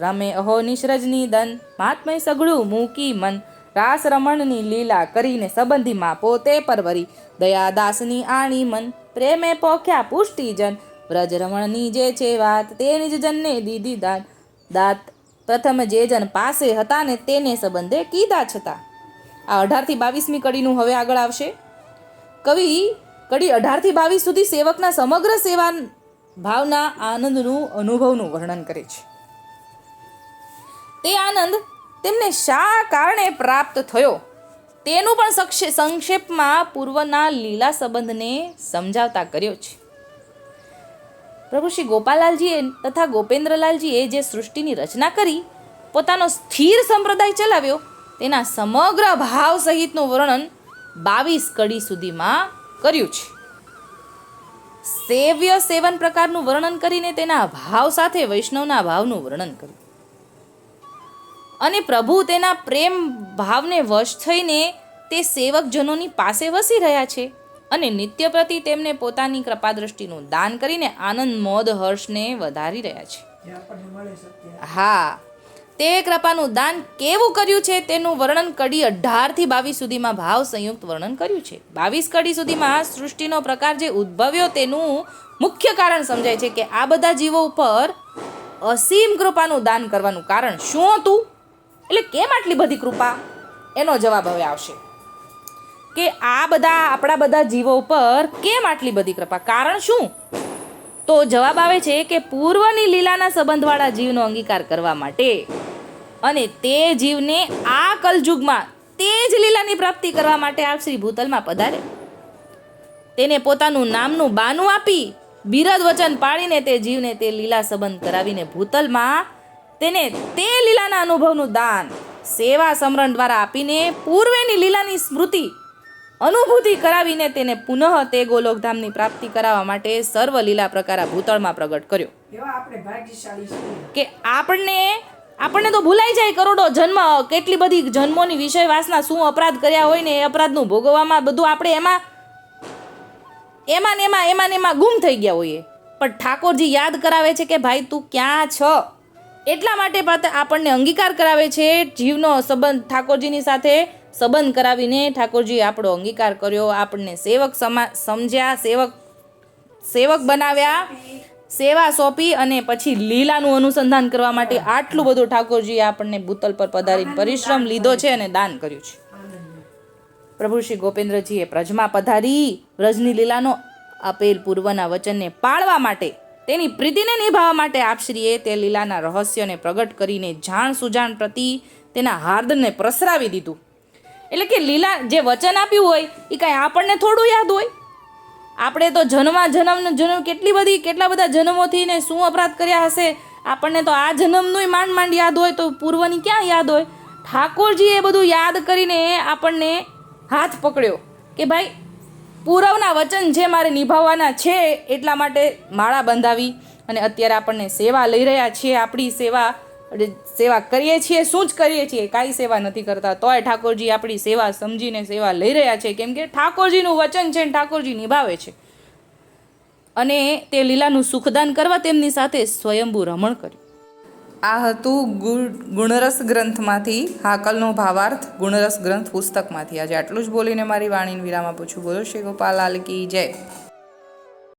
રમે અહો નિશ્રજની દન, મહાત્મય સઘળું મૂકી મન. રાસ રમણની લીલા કરીને સંબંધીમાં પોતે પરવરી. દયાદાસની આણી મન, પ્રેમે પોખ્યા પુષ્ટિજન વ્રજ રમણની જે છે વાત, તે જ જનને દીધી દાન. દાત પ્રથમ જે જન પાસે હતા ને તેને સંબંધે કીધા છતાં. આ અઢારથી બાવીસમી કડીનું હવે આગળ આવશે. કવિ, કડી અઢારથી બાવીસ સુધી સેવકના સમગ્ર સેવા ભાવના આનંદનું અનુભવનું વર્ણન કરે છે. તે આનંદ તેમને શા કારણે પ્રાપ્ત થયો? તેનું પણ સંક્ષેપમાં પૂર્વના લીલા સંબંધને સમજાવતા કર્યો છે. પ્રભુ શ્રી ગોપાલાલજીએ તથા ગોપેન્દ્રલાલજીએ જે સૃષ્ટિની રચના કરી, પોતાનો સ્થિર સંપ્રદાય ચલાવ્યો, તેના સમગ્ર ભાવ સહિતનું વર્ણન બાવીસ કડી સુધીમાં કર્યું છે. સેવ્ય સેવન પ્રકારનું વર્ણન કરીને તેના ભાવ સાથે વૈષ્ણવના ભાવનું વર્ણન કર્યું. અને પ્રભુ તેના પ્રેમ ભાવને વશ થઈને તે સેવકજનોની પાસે વસી રહ્યા છે અને નિત્ય પ્રતિ તેમને પોતાની કૃપા દ્રષ્ટિનું દાન કરીને આનંદ, મોદ, હર્ષને વધારી રહ્યા છે. હા, તે કૃપાનું દાન કેવું કર્યું છે તેનું વર્ણન કડી અઢારથી બાવીસ સુધીમાં ભાવ સંયુક્ત વર્ણન કર્યું છે. બાવીસ કડી સુધીમાં સૃષ્ટિનો પ્રકાર જે ઉદ્ભવ્યો તેનું મુખ્ય કારણ સમજાય છે કે આ બધા જીવો ઉપર અસીમ કૃપાનું દાન કરવાનું કારણ શું હતું? એટલે કેમ આટલી બધી કૃપા? એનો જવાબ હવે આવશે. કે આ બધા, આપણા બધા જીવો ઉપર કેમ આટલી બધી કૃપા? કારણ શું? તો જવાબ આવે છે કે પૂર્વની લીલાના સંબંધવાળા જીવનો અંગીકાર કરવા માટે અને તે જીવને આ કલયુગમાં તે જ લીલાની પ્રાપ્તિ કરવા માટે આપ શ્રી ભૂતલમાં પધારે. તેને પોતાનું નામનું બાનું આપી બિરદ વચન પાડીને તે જીવને તે લીલા સંબંધ કરાવીને ભૂતલમાં તેને તે લીલાના અનુભવનું દાન સેવા સમરણ દ્વારા આપીને પૂર્વેની લીલાની સ્મૃતિ અનુભૂતિ કરાવીને તેને પુનઃ તે ગોલોકધામની પ્રાપ્તિ કરાવવા માટે સર્વ લીલા પ્રકાર આ ભૂતળમાં પ્રગટ કર્યો. કે આપણને આપણને તો ભૂલાઈ જાય કરોડો જન્મ કેટલી બધી જન્મોની વિષય વાસના શું અપરાધ કર્યા હોય ને એ અપરાધનું ભોગવવામાં બધું આપણે એમાં એમાં ને એમાં એમાં ને એમાં ગુમ થઈ ગયા હોઈએ. પણ ઠાકોરજી યાદ કરાવે છે કે ભાઈ તું ક્યાં છો? એટલા માટે આપણને અંગીકાર કરાવે છે. જીવનો સંબંધ ઠાકોરજીની સાથે સંબંધ કરાવીને ઠાકોરજીએ આપણો અંગીકાર કર્યો. આપણને સેવક સમા સમજ્યા સેવક સેવક બનાવ્યા સેવા સોંપી અને પછી લીલાનું અનુસંધાન કરવા માટે આટલું બધું ઠાકોરજીએ આપણને ભૂતલ પર પધારીને પરિશ્રમ લીધો છે અને દાન કર્યું છે. પ્રભુ શ્રી ગોપેન્દ્રજીએ પ્રજમાં પધારી. વ્રજની લીલાનો આપેલ પૂર્વના વચનને પાળવા માટે તેની પ્રીતિને નિભાવવા માટે આપશ્રીએ તે લીલાના રહસ્યને પ્રગટ કરીને જાણ સુજાણ પ્રતિ તેના હાર્દને પ્રસરાવી દીધું. એટલે કે લીલા જે વચન આપ્યું હોય એ કાંઈ આપણને થોડું યાદ હોય? આપણે તો જન્મા જન્મનો જન્મ કેટલી બધી, કેટલા બધા જન્મોથી ને શું અપરાધ કર્યા હશે? આપણને તો આ જન્મનું માંડ માંડ યાદ હોય તો પૂર્વની ક્યાં યાદ હોય? ઠાકોરજી એ બધું યાદ કરીને આપણને હાથ પકડ્યો કે ભાઈ પૂરવના વચન જે મારે નિભાવવાના છે એટલા માટે માળા બંધાવી અને અત્યારે આપણને સેવા લઈ રહ્યા છીએ, આપણી સેવા સેવા કરીએ છીએ, શું જ કરીએ છીએ, કાંઈ સેવા નથી કરતા. તોય ઠાકોરજી આપણી સેવા સમજીને સેવા લઈ રહ્યા છે, કેમ કે ઠાકોરજીનું વચન છે ઠાકોરજી નિભાવે છે. અને તે લીલાનું સુખદાન કરવા તેમની સાથે સ્વયંભૂ રમણ કર્યું. આ હતું ગુણ, ગુણરસ ગ્રંથમાંથી, હાકલનો ભાવાર્થ ગુણરસ ગ્રંથ પુસ્તકમાંથી. આજે આટલું જ બોલીને મારી વાણીને વિરામ આપું છું. બોલો શ્રી ગોપાલ, લાલ કી જય.